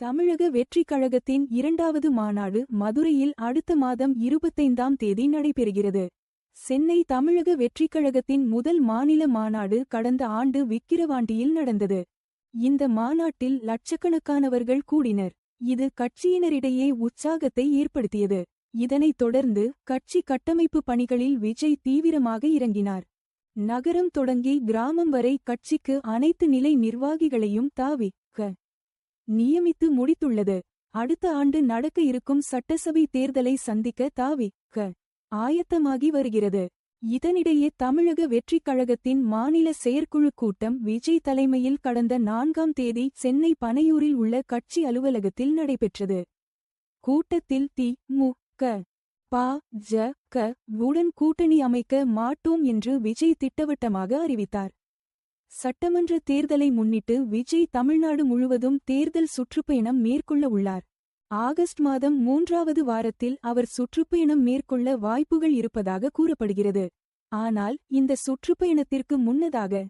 தமிழக வெற்றிக் கழகத்தின் இரண்டாவது மாநாடு மதுரையில் அடுத்த மாதம் இருபத்தைந்தாம் தேதி நடைபெறுகிறது. சென்னை தமிழக வெற்றிக் கழகத்தின் முதல் மாநில மாநாடு கடந்த ஆண்டு விக்கிரவாண்டியில் நடந்தது. இந்த மாநாட்டில் லட்சக்கணக்கானவர்கள் கூடினர். இது கட்சியினரிடையே உற்சாகத்தை ஏற்படுத்தியது. இதனைத் தொடர்ந்து கட்சி கட்டமைப்பு பணிகளில் விஜய் தீவிரமாக இறங்கினார். நகரம் தொடங்கி கிராமம் வரை கட்சிக்கு அனைத்து நிலை நிர்வாகிகளையும் தாவி க. நியமித்து முடித்துள்ளது. அடுத்த ஆண்டு நடக்க இருக்கும் சட்டசபை தேர்தலை சந்திக்க தாவி க. ஆயத்தமாகி வருகிறது. இதனிடையே தமிழக வெற்றிக் கழகத்தின் மாநில செயற்குழு கூட்டம் விஜய் தலைமையில் கடந்த நான்காம் தேதி சென்னை பனையூரில் உள்ள கட்சி அலுவலகத்தில் நடைபெற்றது. கூட்டத்தில் தி. மு. க. ப. ஜ. க. உடன் கூட்டணி அமைக்க மாட்டோம் என்று விஜய் திட்டவட்டமாக அறிவித்தார். சட்டமன்ற தேர்தலை முன்னிட்டு விஜய் தமிழ்நாடு முழுவதும் தேர்தல் சுற்றுப்பயணம் மேற்கொள்ள உள்ளார். ஆகஸ்ட் மாதம் மூன்றாவது வாரத்தில் அவர் சுற்றுப்பயணம் மேற்கொள்ள வாய்ப்புகள் இருப்பதாக கூறப்படுகிறது. ஆனால் இந்த சுற்றுப்பயணத்திற்கு முன்னதாக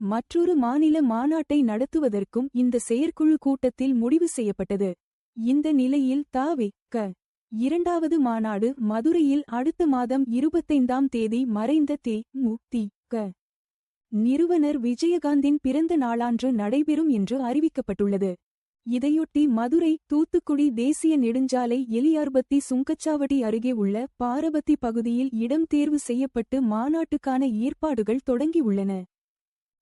மற்றொரு மாநில மாநாட்டை நடத்துவதற்கும் இந்த செயற்குழு கூட்டத்தில் முடிவு செய்யப்பட்டது. இந்த நிலையில் தாவே க. இரண்டாவது மாநாடு மதுரையில் அடுத்த மாதம் இருபத்தைந்தாம் தேதி மறைந்த தே. மு. தி. க. நிறுவனர் விஜயகாந்தின் பிறந்த நாளான்று நடைபெறும் என்று அறிவிக்கப்பட்டுள்ளது. இதையொட்டி மதுரை தூத்துக்குடி தேசிய நெடுஞ்சாலை எலியார்பத்தி சுங்கச்சாவடி அருகே உள்ள பாரபத்தி பகுதியில் இடம் தேர்வு செய்யப்பட்டு மாநாட்டுக்கான ஏற்பாடுகள் தொடங்கியுள்ளன.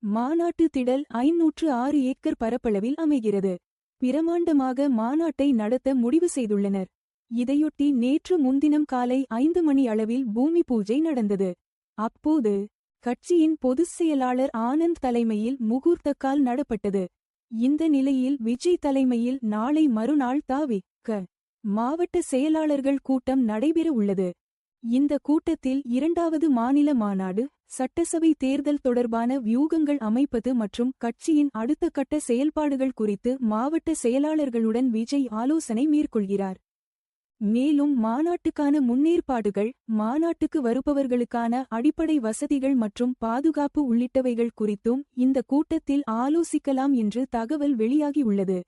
மாநாட்டு திடல் ஐநூற்று ஆறு ஏக்கர் பரப்பளவில் அமைகிறது. பிரமாண்டமாக மாநாட்டை நடத்த முடிவு செய்துள்ளனர். இதையொட்டி நேற்று முன்தினம் காலை ஐந்து மணி அளவில் பூமி பூஜை நடந்தது. அப்போது கட்சியின் பொதுச் செயலாளர் ஆனந்த் தலைமையில் முகூர்த்தக்கால் நடப்பட்டது. இந்த நிலையில் விஜய் தலைமையில் நாளை மறுநாள் தாவி க மாவட்ட செயலாளர்கள் கூட்டம் நடைபெற உள்ளது. இந்த கூட்டத்தில் இரண்டாவது மாநில மாநாடு சட்டசபை தேர்தல் தொடர்பான வியூகங்கள் அமைப்பது மற்றும் கட்சியின் அடுத்த கட்ட செயல்பாடுகள் குறித்து மாவட்ட செயலாளர்களுடன் விஜய் ஆலோசனை மேற்கொள்கிறார். மேலும் மாநாட்டுக்கான முன்னேற்பாடுகள் மாநாட்டுக்கு வருபவர்களுக்கான அடிப்படை வசதிகள் மற்றும் பாதுகாப்பு உள்ளிட்டவைகள் குறித்தும் இந்த கூட்டத்தில் ஆலோசிக்கலாம் என்று தகவல் வெளியாகியுள்ளது